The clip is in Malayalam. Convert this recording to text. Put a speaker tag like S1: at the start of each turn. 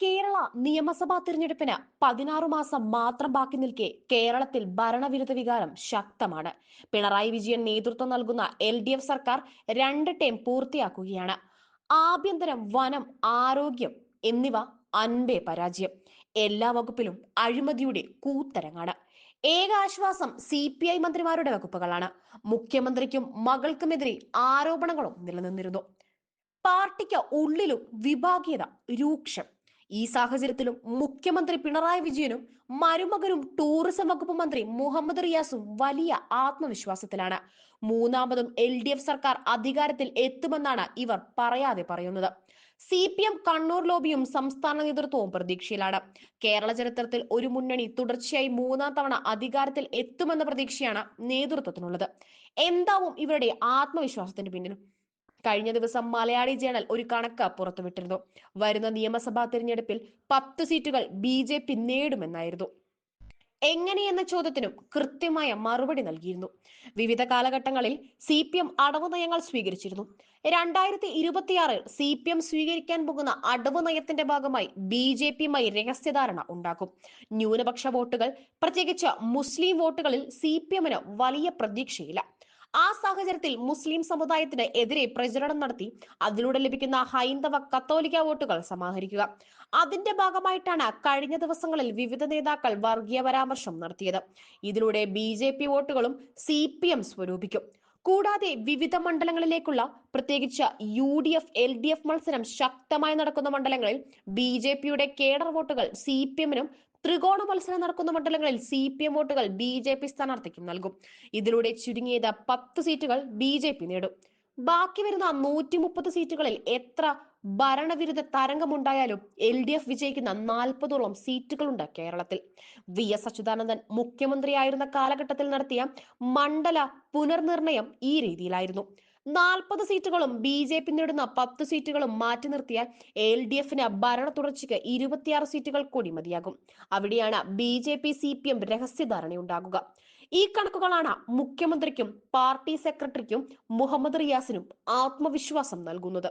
S1: കേരള നിയമസഭാ തിരഞ്ഞെടുപ്പിന് പതിനാറ് മാസം മാത്രം ബാക്കി നിൽക്കെ കേരളത്തിൽ ഭരണവിരുദ്ധ വികാരം ശക്തമാണ്. പിണറായി വിജയൻ നേതൃത്വം നൽകുന്ന എൽ ഡി എഫ് സർക്കാർ രണ്ട് ടേം പൂർത്തിയാക്കുകയാണ്. ആഭ്യന്തരം വനം ആരോഗ്യം എന്നിവ അൻപേ പരാജയം. എല്ലാ വകുപ്പിലും അഴിമതിയുടെ കൂത്തരങ്ങാണ്. ഏക ആശ്വാസം സി പി ഐ മന്ത്രിമാരുടെ വകുപ്പുകളാണ്. മുഖ്യമന്ത്രിക്കും മകൾക്കുമെതിരെ ആരോപണങ്ങളും നിലനിന്നിരുന്നു. പാർട്ടിക്ക് ഉള്ളിലും വിഭാഗീയത രൂക്ഷം. ഈ സാഹചര്യത്തിലും മുഖ്യമന്ത്രി പിണറായി വിജയനും മരുമകനും ടൂറിസം വകുപ്പ് മന്ത്രി മുഹമ്മദ് റിയാസും വലിയ ആത്മവിശ്വാസത്തിലാണ്. മൂന്നാമതും എൽ ഡി എഫ് സർക്കാർ അധികാരത്തിൽ എത്തുമെന്നാണ് ഇവർ പറയാതെ പറയുന്നത്. സി പി എം കണ്ണൂർ ലോബിയും സംസ്ഥാന നേതൃത്വവും പ്രതീക്ഷയിലാണ്. കേരള ചരിത്രത്തിൽ ഒരു മുന്നണി തുടർച്ചയായി മൂന്നാം തവണ അധികാരത്തിൽ എത്തുമെന്ന പ്രതീക്ഷയാണ് നേതൃത്വത്തിനുള്ളത്. എന്താവും ഇവരുടെ ആത്മവിശ്വാസത്തിന് പിന്നിൽ? കഴിഞ്ഞ ദിവസം മലയാളി ജേണൽ ഒരു കണക്ക് പുറത്തുവിട്ടിരുന്നു. വരുന്ന നിയമസഭാ തിരഞ്ഞെടുപ്പിൽ പത്ത് സീറ്റുകൾ ബി ജെ പി നേടുമെന്നായിരുന്നു. എങ്ങനെയെന്ന ചോദ്യത്തിനും കൃത്യമായ മറുപടി നൽകിയിരുന്നു. വിവിധ കാലഘട്ടങ്ങളിൽ സി പി എം അടവ് നയങ്ങൾ സ്വീകരിച്ചിരുന്നു. രണ്ടായിരത്തി ഇരുപത്തിയാറിൽ സി പി എം സ്വീകരിക്കാൻ പോകുന്ന അടവ് നയത്തിന്റെ ഭാഗമായി ബി ജെ പിയുമായി രഹസ്യധാരണ ഉണ്ടാക്കും ന്യൂനപക്ഷ വോട്ടുകൾ പ്രത്യേകിച്ച് മുസ്ലിം വോട്ടുകളിൽ സി പി എമ്മിന് വലിയ പ്രതീക്ഷയില്ല. ആ സാഹചര്യത്തിൽ മുസ്ലിം സമുദായത്തിന് എതിരെ പ്രചരണം നടത്തി അതിലൂടെ ലഭിക്കുന്ന ഹൈന്ദവ കത്തോലിക്ക വോട്ടുകൾ സമാഹരിക്കുക. അതിന്റെ ഭാഗമായിട്ടാണ് കഴിഞ്ഞ ദിവസങ്ങളിൽ വിവിധ നേതാക്കൾ വർഗീയ പരാമർശം നടത്തിയത്. ഇതിലൂടെ ബി ജെ പി വോട്ടുകളും സി പി എം സ്വരൂപിക്കും. കൂടാതെ വിവിധ മണ്ഡലങ്ങളിലേക്കുള്ള പ്രത്യേകിച്ച് U D F L D F മത്സരം ശക്തമായി നടക്കുന്ന മണ്ഡലങ്ങളിൽ ബി ജെ പിയുടെ കേഡർ വോട്ടുകൾ സി പി എമ്മിനും ത്രികോണ മത്സരം നടക്കുന്ന മണ്ഡലങ്ങളിൽ സി പി എം വോട്ടുകൾ ബി ജെ പി സ്ഥാനാർത്ഥിക്കും നൽകും. ഇതിലൂടെ ചുരുങ്ങിയത് പത്ത് സീറ്റുകൾ ബി ജെ പി നേടും. ബാക്കി വരുന്ന നൂറ്റി മുപ്പത് സീറ്റുകളിൽ എത്ര ഭരണവിരുദ്ധ തരംഗമുണ്ടായാലും എൽ ഡി എഫ് വിജയിക്കുന്ന നാൽപ്പതോളം സീറ്റുകളുണ്ട് കേരളത്തിൽ. വി എസ് അച്യുതാനന്ദൻ മുഖ്യമന്ത്രിയായിരുന്ന കാലഘട്ടത്തിൽ നടത്തിയ മണ്ഡല പുനർനിർണയം ഈ രീതിയിലായിരുന്നു. നാൽപ്പത് സീറ്റുകളും ബി ജെ പി നേടുന്ന പത്ത് സീറ്റുകളും മാറ്റി നിർത്തിയാൽ എൽ ഡി എഫിന് ഭരണ തുടർച്ചയ്ക്ക് ഇരുപത്തിയാറ് സീറ്റുകൾ കൂടി മതിയാകും. അവിടെയാണ് B J P C P M രഹസ്യധാരണയുണ്ടാകുക. ഈ കണക്കുകളാണ് മുഖ്യമന്ത്രിക്കും പാർട്ടി സെക്രട്ടറിക്കും മുഹമ്മദ് റിയാസിനും ആത്മവിശ്വാസം നൽകുന്നത്.